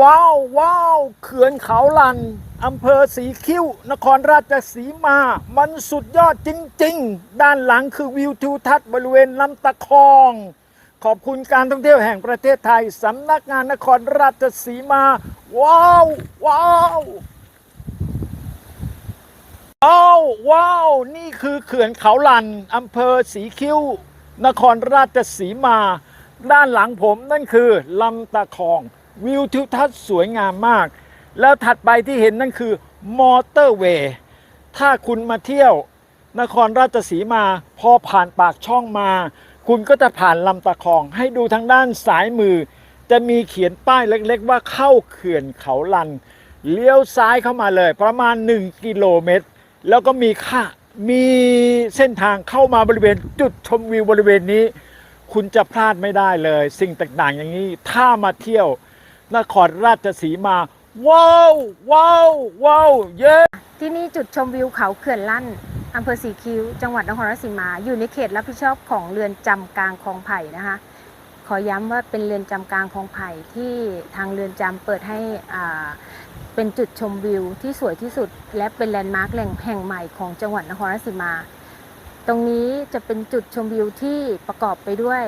ว้าวว้าวเขื่อนเขาลันอำเภอสีคิ้ว นครราชสีมา มันสุดยอดจริง ๆ ด้านหลังคือวิวทิวทัศน์บริเวณลำตะคอง ขอบคุณการท่องเที่ยวแห่งประเทศไทยสำนักงานนครราชสีมา ว้าวว้าวว้าวว้าวนี่คือเขื่อนเขาลันอำเภอสีคิ้ว นครราชสีมา ด้านหลังผมนั่นคือลำตะคอง วิวทิวทัศน์สวยงามมาก แล้วถัดไปที่เห็นนั่นคือมอเตอร์เวย์ถ้าคุณมาเที่ยวนครราชสีมาพอผ่านปากช่องมา คุณก็จะผ่านลำตะคอง ให้ดูทางด้านซ้ายมือ จะมีเขียนป้ายเล็กๆ ว่าเข้าเขื่อนเขาลัน เลี้ยวซ้ายเข้ามาเลย ประมาณ 1 กิโลเมตร แล้วก็มีค่ามีเส้นทางเข้ามาบริเวณจุดชมวิวบริเวณนี้ คุณจะพลาดไม่ได้เลย สิ่งต่างๆอย่างนี้ถ้ามาเที่ยว นครราชสีมา ว้าวว้าวว้าวเย้ที่นี่จุดชมวิวเขาเขื่อนลั่นอำเภอสีคิ้ว จังหวัดนครราชสีมา อยู่ในเขตรับผิดชอบของเรือนจำกลางคลองไผ่นะคะ ขอย้ำว่าเป็นเรือนจำกลางคลองไผ่ที่ทางเรือนจำเปิดให้อ่าเป็นจุดชมวิวที่สวยที่สุด และเป็นแลนด์มาร์คแหล่งแห่งใหม่ของจังหวัดนครราชสีมา ตรงนี้จะเป็นจุดชมวิวที่ประกอบไปด้วย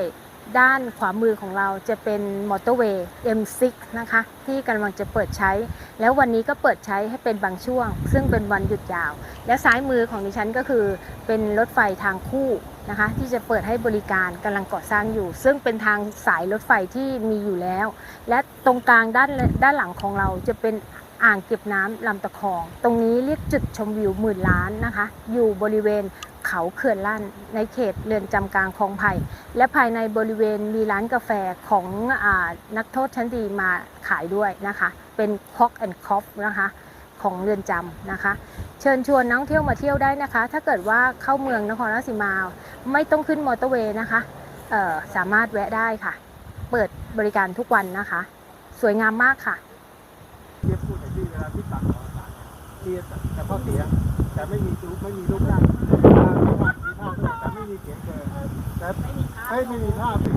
ด้านขวามือของเราจะเป็นมอเตอร์เวย์ M6 นะคะที่กำลังจะเปิดใช้ แล้ววันนี้ก็เปิดใช้ให้เป็นบางช่วง ซึ่งเป็นวันหยุดยาว และซ้ายมือของดิฉันก็คือเป็นรถไฟทางคู่นะคะ ที่จะเปิดให้บริการกำลังก่อสร้างอยู่ ซึ่งเป็นทางสายรถไฟที่มีอยู่แล้ว และตรงกลางด้านด้านหลังของเราจะเป็นอ่างเก็บน้ำลำตะคอง ตรงนี้เรียกจุดชมวิวหมื่นล้านนะคะ อยู่บริเวณ เขาเขื่อนลั่น ในเขตเรือนจำกลางคลองไผ่และภายในบริเวณมีร้านกาแฟของอนักโทษชั้นดีมาขายด้วยนะคะ เป็น Cock and c o f นะคะของเรือนจำนะคะ เชิญชวนนักท่องเที่ยวมาเที่ยวได้นะคะ ถ้าเกิดว่าเข้าเมืองนครราชสีมาไม่ต้องขึ้นมอเตอร์เวย์นะคะสามารถแวะได้ค่ะ เปิดบริการทุกวันนะคะ สวยงามมากค่ะเทียบพูดแต่ที่เวลาที่ตัดออกอากาศเทียบแต่ข้อเสียแต่ไม่มีรูปไม่มีรูปร่าง ไม่มีเสียงเกินแต่ไม่ไม่มีภาพอ่า